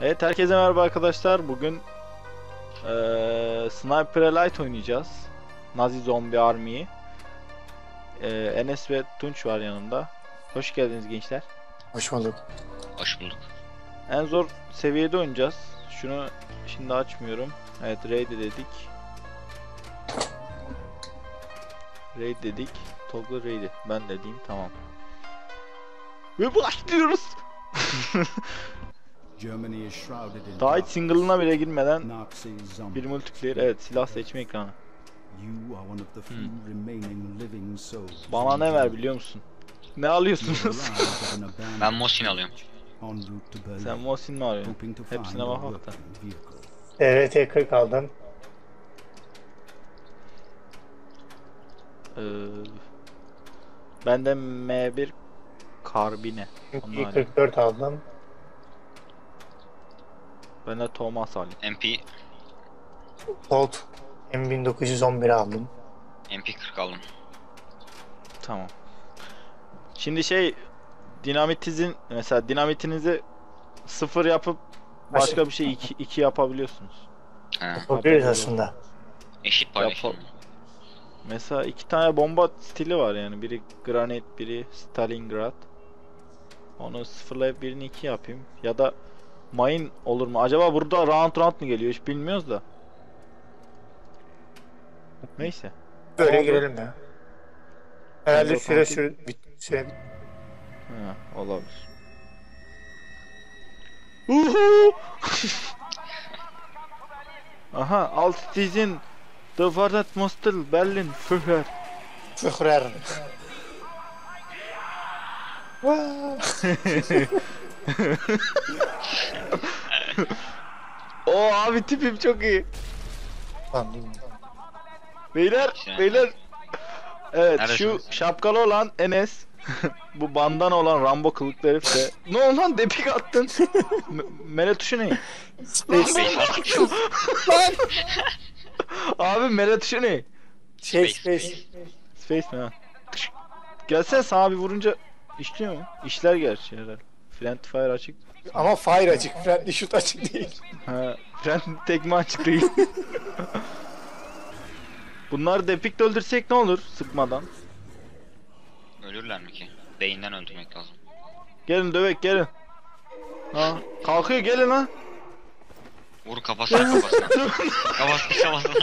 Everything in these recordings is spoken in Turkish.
Evet herkese merhaba arkadaşlar. Bugün eee Sniper Elite oynayacağız. Nazi Zombie Army'yi. Eee, Enes ve Tunç var yanımda. Hoş geldiniz gençler. Hoş bulduk. Hoş bulduk. En zor seviyede oynayacağız. Şunu şimdi açmıyorum. Evet raid dedik. Raid dedik. Toggle raid'i. Ben dediğim tamam. Ve başlıyoruz. Germany is shrouded in Daha hiç single'ına bile girmeden bir multiplayer. Evet silah seçme ekranı. Souls. Bana ne ver biliyor musun? Ne alıyorsunuz? Ben Mosin alıyorum. Sen Mosin mi to hepsine bak working hatta. vehicle. DRT 40 aldım. Ee, bende M1 karbine. Onlar ya. 44 aldım. Ben de Thomas alayım. MP Colt M1911 aldım. MP40 aldım. Tamam. Şimdi şey dinamitizin mesela dinamitinizi sıfır yapıp başka bir şey iki, iki yapabiliyorsunuz. He. Yapabiliriz aslında. Eşit paylaşım. Yapalım. Mesela iki tane bomba stili var yani. Biri Granit, biri Stalingrad. Onu sıfırlayıp birini iki yapayım. Ya da Mayın olur mu? Acaba burada round round mu geliyor? Hiç bilmiyoruz da. Neyse. Böyle Oldu. girelim ya. Herhalde Oldu, süre süre bit süre bit. Ha, olabilir. Uhu! Aha, alt dizin The Wardet Mostel Berlin Führer. Führer. O abi tipim çok iyi. Lan, Beyler, İşte. beyler. Evet, şu Neredesiniz? şapkalı olan Enes. Bu bandana olan Rambo kılıklı herif de. Ne oldu lan depik attın? M- mele tuşu ne? Space. Lan! Abi mele tuşu ne? Şey Space. space. Space mi ha? Gelsene sana bir vurunca işliyor mu? İşler gerçi herhalde. Friendly fire açık. Ama fire açık. Friendly shoot açık değil. Ha, friendly tekme açık değil. Bunları depikle öldürsek ne olur sıkmadan? Ölürler mi ki? Beyinden öldürmek lazım. Gelin dövek gelin. Ha, kalkıyor gelin ha. Vur kafasına kafasına. kafasına kafasına.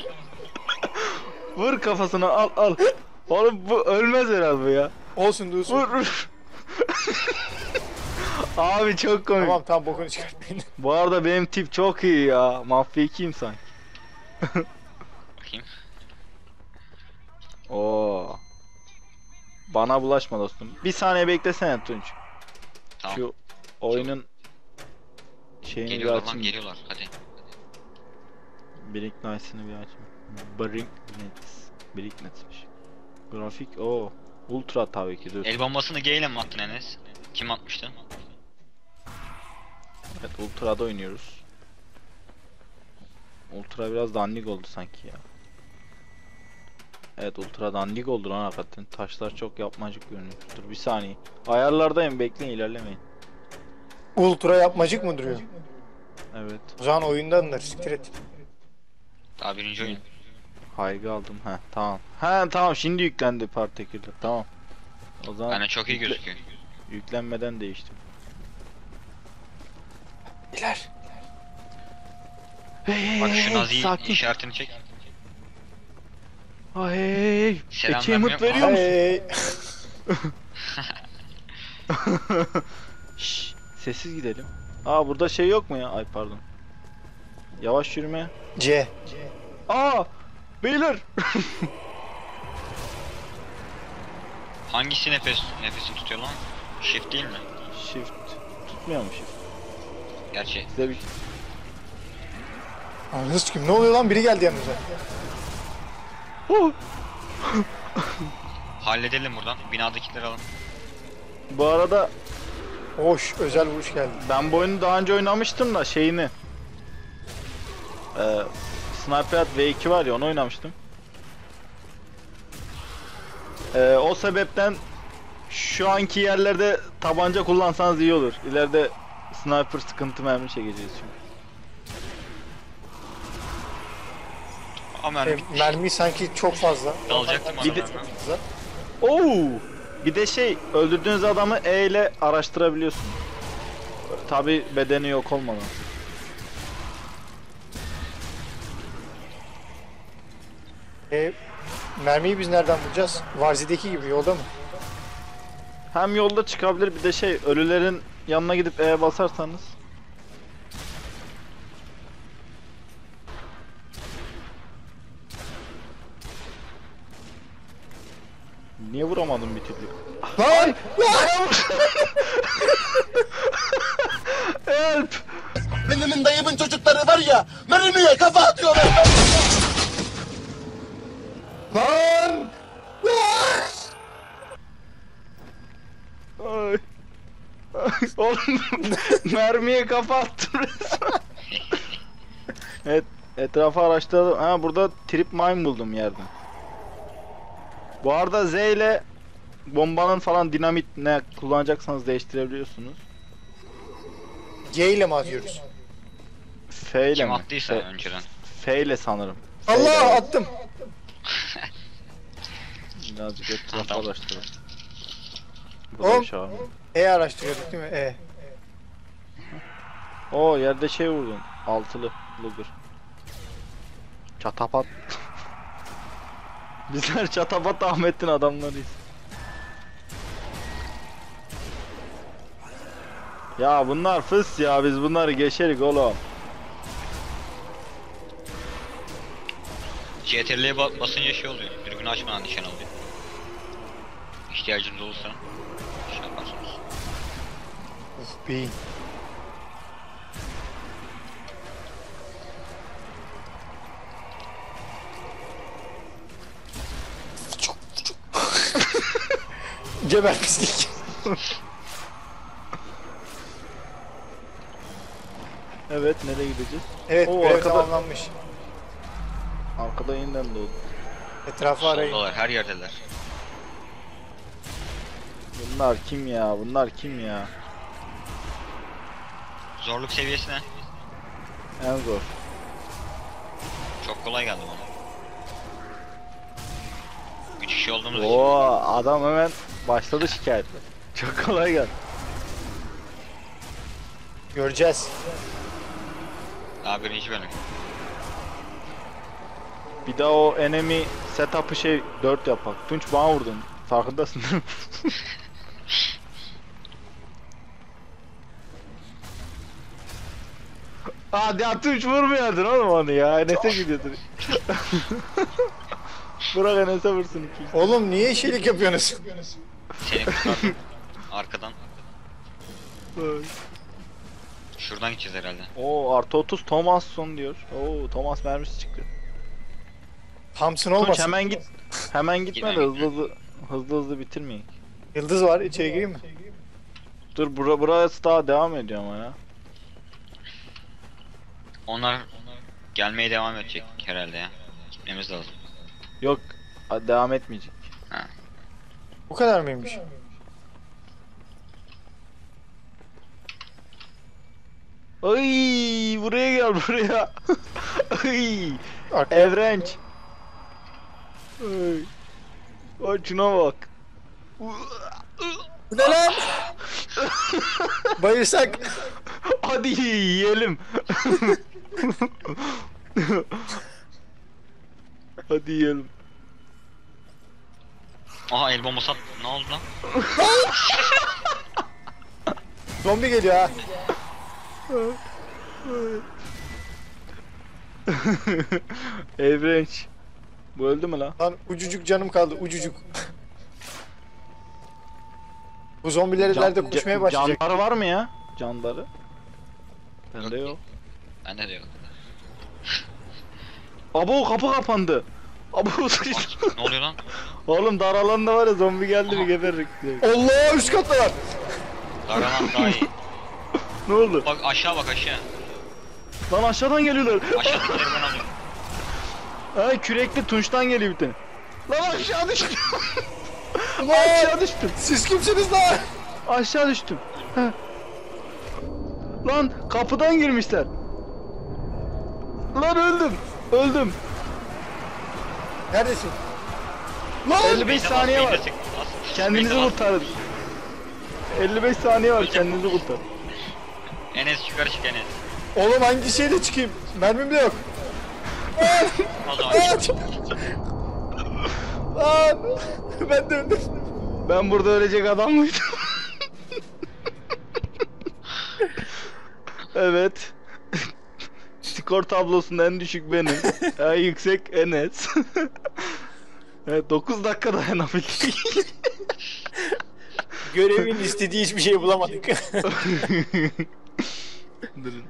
Vur kafasına al al. Oğlum bu ölmez herhalde bu ya. Olsun dursun. Vur vur. Abi çok komik. Tamam tamam bokunu çıkartmayın. Bu arada benim tip çok iyi ya. Mafya 2'yim sanki. Bakayım. Oo. Bana bulaşma dostum. Bir saniye beklesene Tunç. Tamam. Şu oyunun şeyini Geliyorlar lan açayım. geliyorlar. Hadi. Brick Nice'ını bir açayım. Bricknets. Bricknets'miş. Grafik o. Ultra tabii ki dur. El bombasını G ile mi attın Enes? Kim atmıştı? Evet Ultra'da oynuyoruz. Ultra biraz dandik oldu sanki ya. Evet Ultra dandik oldu lan hakikaten. Taşlar çok yapmacık görünüyor. Dur bir saniye. Ayarlardayım bekleyin ilerlemeyin. Ultra yapmacık mı duruyor? Evet. O zaman oyundandır. Siktir et. Daha birinci oyun. Haygı aldım. Ha tamam. Ha tamam şimdi yüklendi partiküller. Tamam. O zaman Yani çok iyi yükle- gözüküyor. yüklenmeden değiştim. İler. Hey hey Bak hey, şu hey, nazi sakin. işaretini çek. Ay hey hey hey. Selam Achievement vermiyor mu? veriyor musun? Hey. Şşş, sessiz gidelim. Aa burada şey yok mu ya? Ay pardon. Yavaş yürüme. C. Aa! Beyler! Hangisi nefes nefesini tutuyor lan? Shift değil mi? Shift. Tutmuyor mu shift? Gerçi Size bir... Anladınız kim? Ne oluyor lan? Biri geldi yanımıza. Oh! halledelim buradan. Binadakileri alın. Bu arada Hoş. Özel vuruş geldi. ben bu oyunu daha önce oynamıştım da şeyini. Ee, Sniper Elite V2 var ya onu oynamıştım. Ee, o sebepten şu anki yerlerde tabanca kullansanız iyi olur. İleride sniper sıkıntı mermi çekeceğiz çünkü. Ama E, mermi sanki çok fazla. Dalacaktım Bir de-. Oo! Bir de şey öldürdüğünüz adamı E ile araştırabiliyorsun. Tabi bedeni yok olmadan. E, mermiyi biz nereden bulacağız? Varzi'deki gibi yolda mı? Hem yolda çıkabilir bir de şey ölülerin yanına gidip E'ye basarsanız. Niye vuramadım bir türlü? Lan! Help! Benim dayımın çocukları var ya mermiye kafa atıyorlar. Lan! Ay. Ay, Oğlum mermiye kafa attım resmen. evet etrafı araştırdım. Ha burada trip mine buldum yerden. Bu arada Z ile bombanın falan dinamit ne kullanacaksanız değiştirebiliyorsunuz. G ile mi atıyoruz? F ile Kim mi? attıysa F, önceden. F ile sanırım. F ile. Allah attım. Birazcık etrafı Tamam. araştıralım. Burada Oğlum. bir şey var mı? E araştırıyorduk değil mi? E. Oo yerde şey vurdun. Altılı Luger. Çatapat. Bizler Çatapat Ahmet'in adamlarıyız. Ya bunlar fıs ya biz bunları geçerik oğlum. CTRL'ye ba- basınca şey oluyor. Dürbünü açmadan nişan alıyor. İhtiyacınız olursa şey yaparsınız. Uf beyin. Geber pislik. Evet nereye gideceğiz? Evet Oo, görev arkada- tamamlanmış. Arkada yeniden doğdu. Etrafı arayın. Soldalar her yerdeler. Bunlar kim ya? Bunlar kim ya? Zorluk seviyesi ne? En zor. Çok kolay geldi bana. 3 kişi olduğumuz için. Oo adam hemen başladı şikayetle. Çok kolay geldi. Göreceğiz. Daha birinci bölüm. Bir daha o enemy setup'ı şey 4 yapak. Tunç bana vurdun. Farkındasın değil mi? Hadi ya Tunç vurmuyordun oğlum onu ya. Enes'e gidiyordun. Bırak Enes'e vursun iki. Oğlum niye işçilik yapıyorsunuz? Seni kurtardım. Arkadan. Şuradan gideceğiz herhalde. Oo artı 30 Thomasson diyor. Oo Thomas mermisi çıktı. Thompson Tunç olmasın. hemen git. Hemen gitme de hızlı hızlı hızlı hızlı bitirmeyin. Yıldız var içeri gireyim mi? Dur bura, burası daha devam ediyor ama ya. Onlar gelmeye devam edecek herhalde ya. Gitmemiz lazım. Yok devam etmeyecek. Bu kadar mıymış? Ay buraya gel buraya. Ay evrenç. Ay. Ay şuna bak. Bu ne lan? Bayırsak. Hadi yiyelim. Hadi yiyelim. Aha el bombası at. Ne oldu lan? Zombi geliyor ha. Evrenç. Bu öldü mü lan? Lan ucucuk canım kaldı ucucuk. Bu zombiler ileride koşmaya başlayacak. Canları var mı ya? Canları. Bende yok. Bende de yok. Abo kapı kapandı. Abo sıkıştı. ne oluyor lan? Oğlum dar alanda var ya zombi geldi mi geberirik. direkt. Allah üst kattalar. Daralan daha iyi. Ne oldu? Bak aşağı bak aşağı. Lan aşağıdan geliyorlar. Aşağıdakileri ben alıyorum. Ha kürekli tunçtan geliyor bir tane. Lan aşağı düştü. Aşağı düştüm. Siz kimsiniz lan? Aşağı düştüm. Lan kapıdan girmişler. Lan öldüm. Öldüm. Neredesin? Lan! 55 saniye var. Kendinizi kurtarın. 55 saniye var kendinizi kurtarın. Enes yukarı çık Enes. Oğlum hangi şeyle çıkayım? Mermim de yok. Lan! ben de öldüm. Ben burada ölecek adam mıydım? evet. Skor tablosunda en düşük benim. En yüksek Enes. evet 9 dakika dayanabildik. Görevin istediği hiçbir şey bulamadık. Durun.